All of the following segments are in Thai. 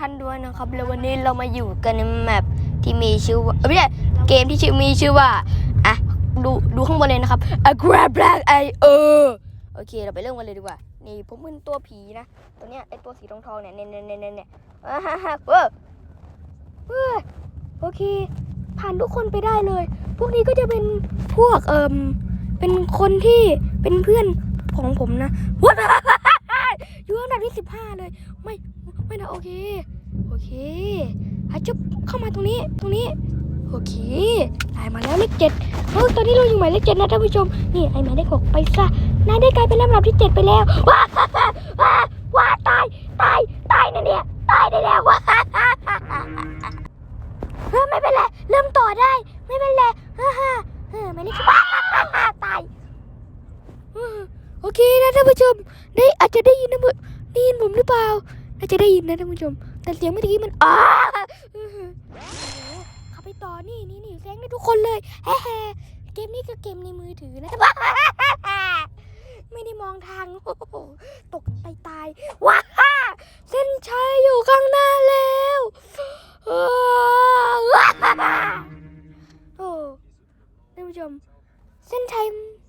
ท่านด้วยนะครับ แล้ววันนี้เรามาอยู่กันในแมปที่มีชื่อว่าไม่ใช่เกมที่ชื่อมีชื่อว่าอะดูดูข้างบนเลยนะครับ A Grab Black I เออโอเค เราไปเริ่มกันเลยดีกว่า นี่ผมเป็นตัวผีนะ ตัวเนี้ยไอตัวสีทองทองเนี่ยเนี่ยเนี่ยเนี่ยเนี่ยอ่าฮ่าฮ่าเว้อเว้อโอเค ผ่านทุกคนไปได้เลย พวกนี้ก็จะเป็นพวกเอิมเป็นคนที่เป็นเพื่อนของผมนะว้าอยู่อันดับที่สิบห้าเลย ไม่ไม่ นะโอเค โอเคอาจุบเข้ามาตรงนี้ตรงนี้ โอเคได้มาแล้วเลขเจ็ดเออตอนนี้เราอยู่หมายเลขเจ็ดนะท่านผู้ชม นี่ไอ้หมายเลขหกไปซะนายได้กลายเป็นลำดับที่เจ็ดไปแล้วว้าว้าว้าตายตายตายนะเนี่ยตายได้แล้วว้าเออไม่เป็นไรเริ่มต่อได้ ไม่เป็นไรฮ่าฮ่าเออหมายเลขว้าตายโอเคนะท่านผู้ชมได้อาจจะได้ยินนะมึได้ยินผมหรือเปล่า น่าจะได้ยินนะท่านผู้ชม แต่เสียงเมื่อกี้มันอ้าอื้อหือโอ้โหขับไปต่อนี่นี่นี่แซงได้ทุกคนเลยแฮ่เกมนี้คือเกมในมือถือนะไม่ได้มองทางตกตายตายว้าเส้นชัยอยู่ข้างหน้าแล้วอ้โอ้ท่านผู้ชม เส้นชัย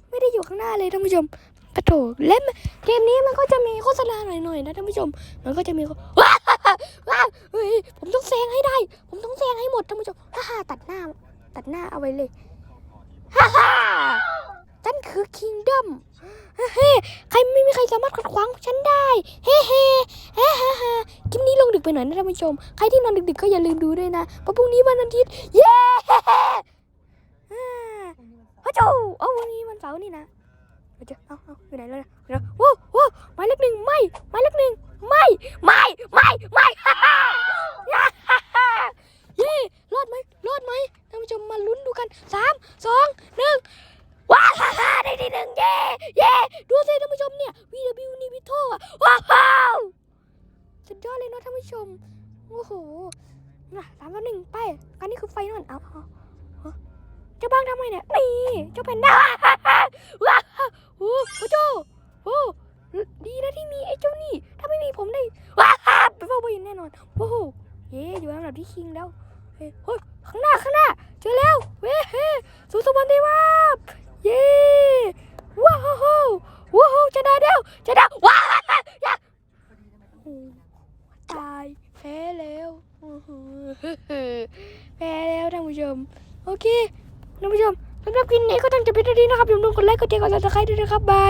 ไม่ได้อยู่ข้างหน้าเลยท่านผู้ชม กระโถเล่นเกมนี้มันก็จะมีโฆษณาหน่อยๆนะท่านผู้ชม มันก็จะมีว้าว้าเฮ้ยผมต้องแซงให้ได้ ผมต้องแซงให้หมดท่านผู้ชมฮ่าฮ่าตัดหน้า ตัดหน้าเอาไว้เลยฮ่าฮ่าฉันคือคิงดอมเฮ้ใครไม่มีใครสามารถขัดขวางฉันได้ เฮ้เฮ้เฮ้ฮ่าฮ่าคลิปนี้ลงดึกไปหน่อยนะท่านผู้ชม ใครที่นอนดึกๆก็อย่าลืมดูด้วยนะเพราะพรุ่งนี้วันอาทิตย์ เย้อ่าพระเจ้าเอาวันนี้วันเสาร์นี่นะ เอาเจอเอาเอาอยู่ไหนแล้วเนี่ยเดี๋ยวโว้วโว้วหมายเลขหนึ่งไม่หมายเลขหนึ่งไม่ไม่ไม่ไม่ฮ่าฮ่าฮ่าฮ่าเย่รอดไหมรอดไหมท่านผู้ชมมาลุ้นดูกันสามสองหนึ่งว้าวฮ่าฮ่าได้ที่หนึ่งเย่เย่ดูสิท่านผู้ชมเนี่ย VW นี่วิโทอะว้าวสุดยอดเลยเนาะท่านผู้ชมโอ้โหนะสามสอหนึ่งไปอันนี้คือไฟนั่นเอาเอาเจ้าบ้างทำไมเนี่ยนี่เจ้าแพนด้าว้า พระเจ้าโอ้ดีนะที่มีไอ้เจ้านี่ ถ้าไม่มีผมได้ว้าบไปเฝ้าไปแน่นอนโอ้โหเย่อยู่อันดับที่คิงแล้วเฮ้ยข้างหน้าข้างหน้าเจอแล้วเว้ยเฮ้สุสวันดีวาบเย่ว้าวว้าวจะได้แล้วจะได้ว้าวยากตายแพ้แล้วแพ้แล้วท่านผู้ชมโอเคท่านผู้ชม สำหรับคลิปนี้ก็ต้องจะเป็นเท่านี้นะครับอย่าลืมกดไลค์กดแชร์กดซับสไครต์ด้วยนะครับบาย